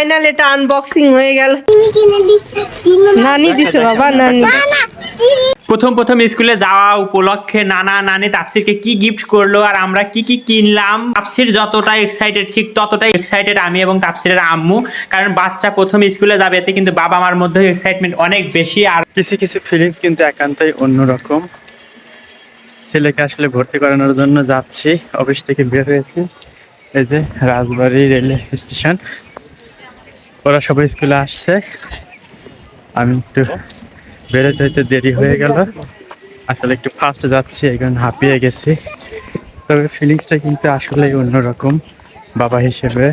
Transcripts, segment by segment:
Final এটা unboxing হয়ে গেল। নানি দিছে বাবা নানি। প্রথম প্রথম স্কুলে যাওয়া উপলক্ষে নানা নানি তাপসিরকে কি গিফট করল আর আমরা কি কি কিনলাম? তাপসির যতটা এক্সাইটেড ঠিক ততটাই এক্সাইটেড আমি এবং তাপসিরের আম্মু। কারণ বাচ্চা প্রথম স্কুলে যাবে এতে কিন্তু বাবা মার মধ্যে এক্সাইটমেন্ট অনেক বেশি আর কিছু কিছু ফিলিংস কিন্তু একান্তই অন্যরকম। ছেলেকে আসলে ভর্তি করানোর জন্য যাচ্ছি অফিস থেকে বের হয়েছি। এই যে রাজবাড়ি রেল স্টেশন। ওরা সবাই স্কুলে আসছে। আমি একটু বেরোতে হইতে দেরি হয়ে গেল। আসলে একটু ফাস্ট যাচ্ছি এখন হাঁপিয়ে গেছি। তবে ফিলিংসটা কিন্তু আসলেই অন্যরকম। বাবা হিসেবে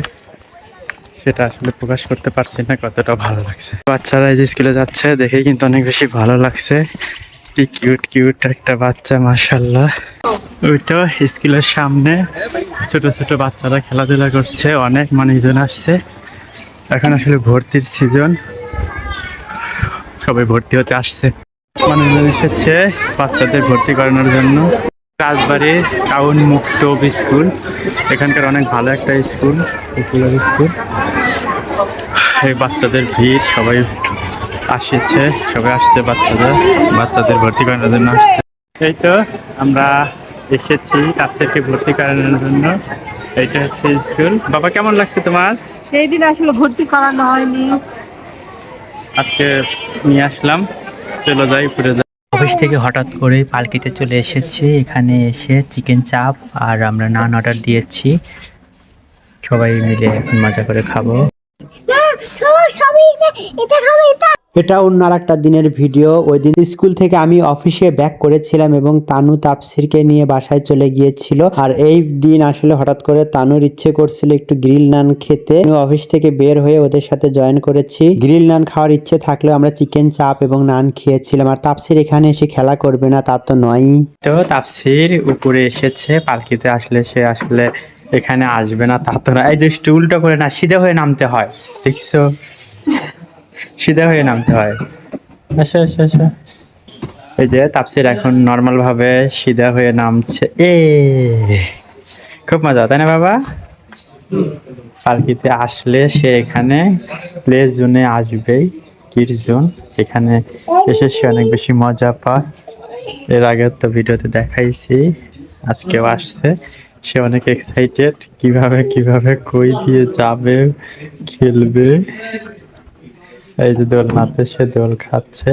সেটা আসলে প্রকাশ করতে পারছি না, কতটা ভালো লাগছে। বাচ্চারা এই যে স্কুলে যাচ্ছে দেখে কিন্তু অনেক বেশি ভালো লাগছে। কি কিউট কিউট একটা বাচ্চা মাশাল্লাহ ওইটা স্কুলের সামনে ছোট ছোট বাচ্চারা খেলাধুলা করছে, অনেক মানুষজন আসছে। এখন আসলে ভর্তির সিজন সবাই ভর্তি হতে আসছে। মানুষজন এসেছে বাচ্চাদের ভর্তি করানোর জন্য। রাজবাড়ির টাউন মুক্ত স্কুল। এখানকার অনেক ভালো একটা স্কুল পপুলার স্কুল। এই বাচ্চাদের ভিড়, সবাই আসছে সবাই আসছে বাচ্চাদের বাচ্চাদের ভর্তি করানোর জন্য আসছে। এই তো আমরা এসেছি বাচ্চাকে ভর্তি করানোর জন্য। এইটা হচ্ছে স্কুল। বাবা কেমন লাগছে তোমার? সেই দিন আসলে ভর্তি করানো হয়নি। আজকে নিয়ে আসলাম। চলো যাই উপরে যাই। অফিস থেকে হঠাৎ করে পালকিতে চলে এসেছি। এখানে এসে চিকেন চাপ আর আমরা নান অর্ডার দিয়েছি। সবাই মিলে এখন মজা করে খাব। এটা অন্য একটা দিনের ভিডিও। ওই দিন স্কুল থেকে আমি অফিসে ব্যাক করেছিলাম এবং তানু তাপসিরকে নিয়ে বাসায় চলে গিয়েছিল। আর এই দিন আসলে হঠাৎ করে তানুর ইচ্ছে করছিল একটু গ্রিল নান খেতে। আমি অফিস থেকে বের হয়ে ওদের সাথে জয়েন করেছি। গ্রিল নান খাওয়ার ইচ্ছে থাকলেও আমরা চিকেন চাপ এবং নান খেয়েছিলাম। আর তাপসির এখানে এসে খেলা করবে না, তা তো নয়ই তো তাপসির উপরে এসেছে, পালকিতে আসলে সে আসলে এখানে আসবে না, তা তো না এই যে স্টুলটা করে না, সিধা হয়ে নামতে হয়, দেখছ? সিধা হয়ে নামতে হয়। আচ্ছা আসো আসো এই যে তাপসির এখন নর্মাল ভাবে সিধা হয়ে নামছে। এ খুব মজা তাই না বাবা? পালকিতে আসলে সে এখানে প্লে জোনে আসবেই কিড জোন। এখানে এসে সে অনেক বেশি মজা পায়। এর আগে তো ভিডিওতে দেখাইছি আজকেও আসছে। সে অনেক এক্সাইটেড কীভাবে কীভাবে কই দিয়ে যাবে খেলবে। এই যে দোল নাচে সে দোল খাচ্ছে।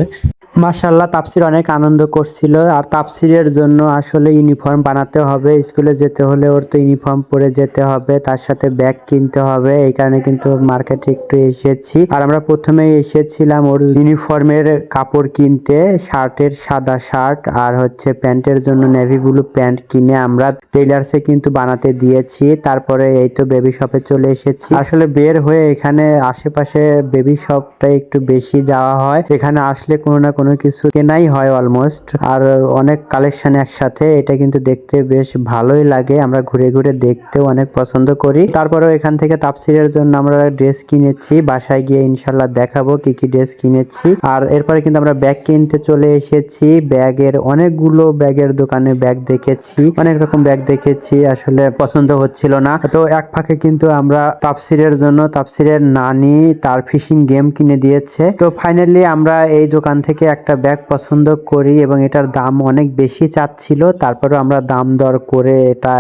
মাশাল্লাহ তাপসির অনেক আনন্দ করছিল। আর তাপসিরের জন্য আসলে ইউনিফর্ম বানাতে হবে। স্কুলে যেতে হলে ওর তো ইউনিফর্ম পরে যেতে হবে, তার সাথে ব্যাগ কিনতে হবে। এই কারণে কিন্তু মার্কেটে একটু এসেছি। আর আমরা প্রথমেই এসেছিলাম ওর ইউনিফর্মের কাপড় কিনতে, শার্টের সাদা শার্ট আর হচ্ছে প্যান্টের জন্য নেভি ব্লু প্যান্ট কিনে আমরা টেইলার্সে কিন্তু বানাতে দিয়েছি। তারপরে এই তো বেবি শপে চলে এসেছি। আসলে বের হয়ে এখানে আশেপাশে বেবি শপটা একটু বেশি যাওয়া হয়। এখানে আসলে কোনো না কোনো কিছু কেনাই হয় অলমোস্ট আর অনেক কালেকশন একসাথে, এটা কিন্তু দেখতে বেশ ভালোই লাগে। আমরা ঘুরে ঘুরে দেখতেও অনেক পছন্দ করি। তারপরেও এখান থেকে তাপসিরের জন্য আমরা ড্রেস কিনেছি। বাসায় গিয়ে ইনশাল্লাহ দেখাবো কি কি ড্রেস কিনেছি। আর এরপরে কিন্তু আমরা ব্যাগ কিনতে চলে এসেছি। ব্যাগের অনেকগুলো ব্যাগের দোকানে ব্যাগ দেখেছি। অনেক রকম ব্যাগ দেখেছি, আসলে পছন্দ হচ্ছিল না। তো এক ফাঁকে কিন্তু আমরা তাপসিরের জন্য তাপসিরের নানি তার ফিশিং গেম কিনে দিয়েছে। তো ফাইনালি আমরা এই দোকান থেকে একটা ব্যাগ পছন্দ করি এবং এটার দাম অনেক বেশি চাচ্ছিল, তারপরেও আমরা দাম দর করে এটা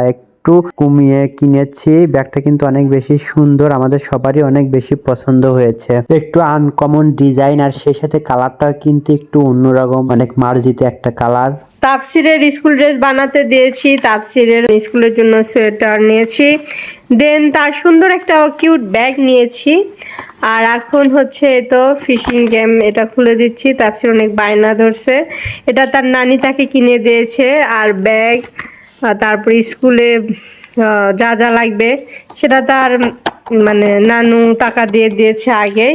একটু কমিয়ে কিনেছি। ব্যাগটা কিন্তু অনেক বেশি সুন্দর, আমাদের সবারই অনেক বেশি পছন্দ হয়েছে। একটু আনকমন ডিজাইন আর সেই সাথে কালারটাও কিন্তু একটু অন্যরকম, অনেক মার্জিত একটা কালার তাপসিরের স্কুল ড্রেস বানাতে দিয়েছি, তাপসিরের স্কুলের জন্য সোয়েটার নিয়েছি। দেন তার সুন্দর একটা কিউট ব্যাগ নিয়েছি। আর এখন হচ্ছে তো ফিশিং গেম এটা খুলে দিচ্ছি, তাপসির অনেক বায়না ধরছে। এটা তার নানি তাকে কিনে দিয়েছে, আর ব্যাগ তারপরে স্কুলে যা যা লাগবে সেটা তার মানে নানু টাকা দিয়ে দিয়েছে আগে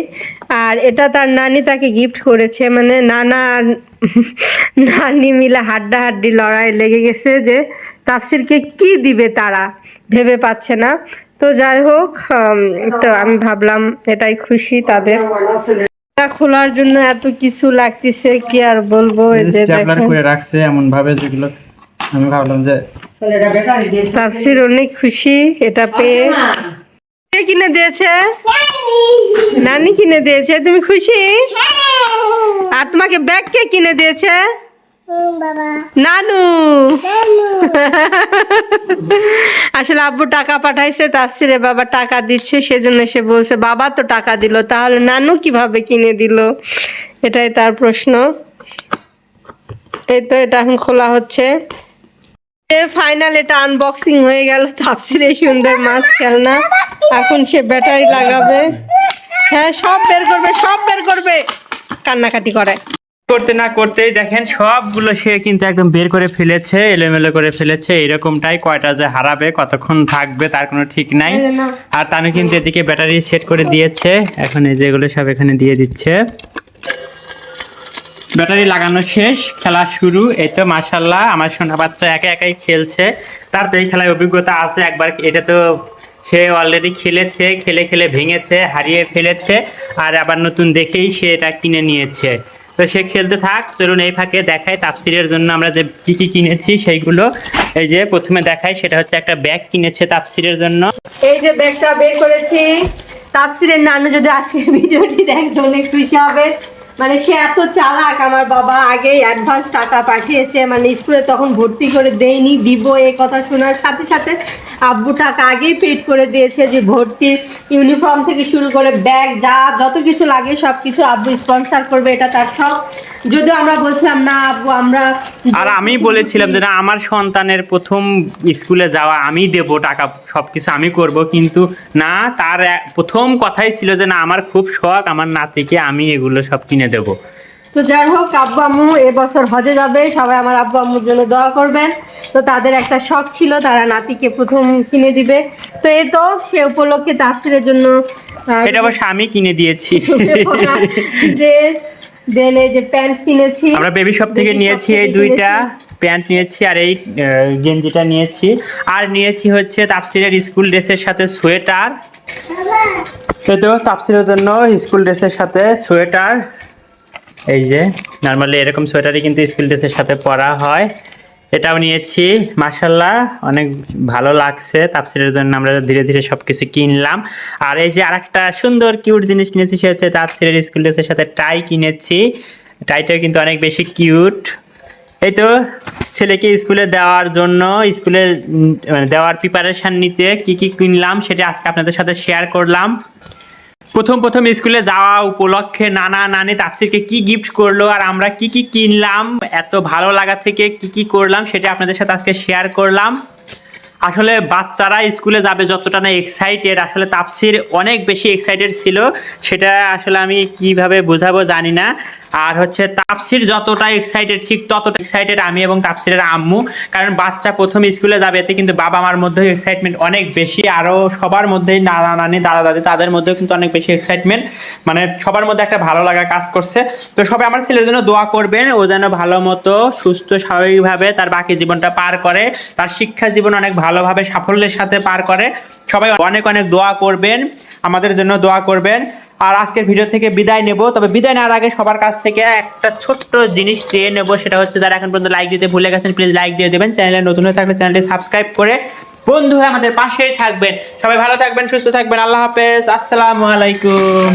আর এটা তার নানি তাকে গিফট করেছে মানে নানা আর নানি মিলে হাড্ডা হাড্ডি লড়াই লেগে গেছে যে তাফসিরকে কি দিবে তারা ভেবে পাচ্ছে না। তো যাই হোক তো আমি ভাবলাম এটাই খুশি তাদের। এটা খোলার জন্য এত কিছু লাগতেছে কি আর বলব করে রাখছে এমন ভাবে যেগুলো আমি ভাবলাম যে তাফসির অনেক খুশি এটা পেয়ে। কে কিনে দিয়েছে? নানি কিনে দিয়েছে তুমি খুশি? আর তোমাকে ব্যাগ কে কিনে দিয়েছে? নানু নানু। আসলে আব্বু টাকা পাঠাইছে তাফসিরে বাবা টাকা দিচ্ছে সেজন্য সে বলছে বাবা তো টাকা দিল তাহলে নানু কীভাবে কিনে দিল? এটাই তার প্রশ্ন। এই তো এটা এখন খোলা হচ্ছে। ফাইনাল এটা আনবক্সিং হয়ে গেল তাপসিরে সুন্দর মাছ খেলনা। এখন সে ব্যাটারি লাগাবে। হ্যাঁ সব বের করবে সব বের করবে। কান্নাকাটি করে। করতে না করতেই দেখেন সবগুলো সে কিন্তু একদম বের করে ফেলেছে এলোমেলো করে ফেলেছে। এরকমটাই কয়টা যে হারাবে কতক্ষণ থাকবে তার কোনো ঠিক নাই। এই। আর তানু কিন্তু এদিকে ব্যাটারি সেট করে দিয়েছে। এখন এই যেগুলো সব এখানে দিয়ে দিচ্ছে। ব্যাটারি লাগানো শেষ, খেলা শুরু। এই তো মার্শাল্লাহ আমার সোনা বাচ্চা একা একাই খেলছে। তার তো এই খেলায় অভিজ্ঞতা আছে একবার, এটা তো সে অলরেডি খেলেছে, খেলে খেলে ভেঙেছে, হারিয়ে ফেলেছে, আর আবার নতুন দেখেই সে এটা কিনে নিয়েছে। তো সে খেলতে থাক, চলুন এই ফাঁকে দেখাই তাপসিরের জন্য আমরা যে কি কি কিনেছি, সেইগুলো এই যে প্রথমে দেখায় সেটা হচ্ছে একটা ব্যাগ কিনেছে তাপসিরের জন্য। এই যে ব্যাগটা বের করেছি তাপসিরের নানু যদি আজকের ভিডিওটি দেখতে অনেক খুশি হবে। মানে সে এত চালাক, আমার বাবা আগেই অ্যাডভান্স টাকা পাঠিয়েছে মানে স্কুলে তখন ভর্তি করে দেয়নি, দিব এ কথা শোনার সাথে সাথে আব্বু টাকা আগেই পেড করে দিয়েছে যে ভর্তি ইউনিফর্ম থেকে শুরু করে ব্যাগ যা, যত কিছু লাগে সব কিছু আব্বু স্পন্সর করবে, এটা তার সব যদিও আমরা বলছিলাম, না আব্বু, আমরা আর আমি বলেছিলাম যে না, আমার সন্তানের প্রথম স্কুলে যাওয়া আমি দেব টাকা সবকিছু আমি করব কিন্তু না তার প্রথম কথাই ছিল যে না আমার খুব শখ আমার নাতিকে আমি এগুলো সব কিনে দেব। তো যাই হোক আব্বু আম্মু এবছর হজে যাবে সবাই আমার আব্বু আম্মুর জন্য দোয়া করবেন। তো তাদের একটা শখ ছিল তারা নাতিকে প্রথম কিনে দিবে। তো এই তো সে উপলক্ষে তাফসিরের জন্য এটা অবশ্য আমি কিনে দিয়েছি। ড্রেস দেন যে প্যান্ট কিনেছি। আমরা বেবি শপ থেকে নিয়েছি এই দুইটা। প্যান্ট নিয়েছি আর এই গেঞ্জিটা নিয়েছি। আর নিয়েছি হচ্ছে তাপসিরের স্কুল ড্রেসের সাথে সোয়েটার তো তাপসিরের জন্য স্কুল ড্রেসের সাথে সোয়েটার এই যে নর্মালি এরকম সোয়েটারই কিন্তু স্কুল ড্রেসের সাথে পরা হয়। এটাও নিয়েছি মার্শাল্লাহ অনেক ভালো লাগছে। তাপসিরের জন্য আমরা ধীরে ধীরে সব কিছু কিনলাম। আর এই যে আরেকটা সুন্দর কিউট জিনিস কিনেছি সে হচ্ছে তাপসিরের স্কুল ড্রেসের সাথে টাই কিনেছি। টাইটাও কিন্তু অনেক বেশি কিউট এই তো ছেলেকে স্কুলে দেওয়ার জন্য, স্কুলে মানে দেওয়ার প্রিপারেশন নিতে কি কি কিনলাম সেটা আজকে আপনাদের সাথে শেয়ার করলাম। প্রথম প্রথম স্কুলে যাওয়া উপলক্ষে নানা নানি তাপসিরকে কি গিফট করল আর আমরা কি কি কিনলাম, এত ভালো লাগা থেকে কি কি করলাম সেটা আপনাদের সাথে আজকে শেয়ার করলাম। আসলে বাচ্চারা স্কুলে যাবে যতটা না এক্সাইটেড আসলে তাপসির অনেক বেশি এক্সাইটেড ছিল, সেটা আসলে আমি কীভাবে বোঝাবো জানি না। আর হচ্ছে তাপসির যতটা এক্সাইটেড ঠিক ততটা এক্সাইটেড আমি এবং তাপসিরের আম্মু। কারণ বাচ্চা প্রথম স্কুলে যাবে, এতে কিন্তু বাবা মার মধ্যেও এক্সাইটমেন্ট অনেক বেশি আরও সবার মধ্যেই নানা নানি দাদা দাদি তাদের মধ্যেও কিন্তু অনেক বেশি এক্সাইটমেন্ট মানে সবার মধ্যে একটা ভালো লাগা কাজ করছে। তো সবাই আমার ছেলের জন্য দোয়া করবেন, ও যেন ভালো মতো, সুস্থ, স্বাভাবিকভাবে তার বাকি জীবনটা পার করে, তার শিক্ষা জীবন অনেক ভালোভাবে, সাফল্যের সাথে পার করে। সবাই অনেক অনেক দোয়া করবেন, আমাদের জন্য দোয়া করবেন। আর আজকের ভিডিও থেকে বিদায় নেব। তবে বিদায় নেওয়ার আগে সবার কাছ থেকে একটা ছোট্ট জিনিস চেয়ে নেব, সেটা হচ্ছে যারা এখন পর্যন্ত লাইক দিতে ভুলে গেছেন প্লিজ লাইক দিয়ে দেবেন। চ্যানেলে নতুন হয়ে থাকলে চ্যানেলটি সাবস্ক্রাইব করে বন্ধু হয়ে আমাদের পাশেই থাকবেন। সবাই ভালো থাকবেন, সুস্থ থাকবেন। আল্লাহ হাফেজ। আসসালামু আলাইকুম।